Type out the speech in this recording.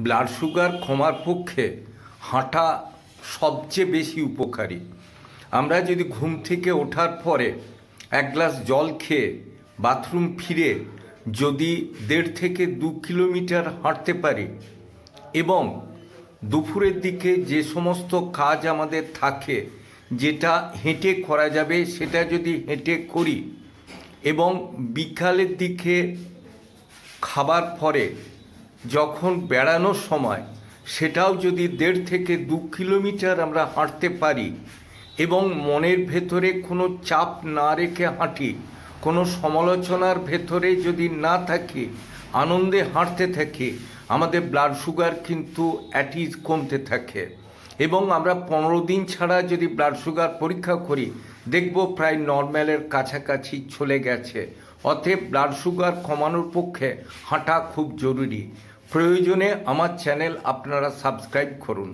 Blood sugar কমার পক্ষে হাঁটা সবচেয়ে বেশি উপকারী। আমরা যদি ঘুম থেকে ওঠার পরে এক গ্লাস জল খেয়ে বাথরুম ফিরে যদি দেড় থেকে দু কিলোমিটার হাঁটতে পারি এবং দুপুরের দিকে যে সমস্ত কাজ আমাদের থাকে যেটা হেঁটে করা যাবে সেটা যদি হেঁটে করি এবং বিকালের দিকে খাবার পরে যখন বেড়ানোর সময় সেটাও যদি দেড় থেকে দু কিলোমিটার আমরা হাঁটতে পারি এবং মনের ভেতরে কোনো চাপ না রেখে হাঁটি, কোনো সমালোচনার ভেতরে যদি না থাকি, আনন্দে হাঁটতে থাকি, আমাদের ব্লাড সুগার কিন্তু অ্যাটিজ কমতে থাকে। এবং আমরা পনেরো দিন ছাড়া যদি ব্লাড সুগার পরীক্ষা করি, দেখব প্রায় নর্ম্যালের কাছাকাছি চলে গেছে। অতএব ব্লাড সুগার কমানোর পক্ষে হাঁটা খুব জরুরি। প্রয়োজনে আমার চ্যানেল আপনারা সাবস্ক্রাইব করুন।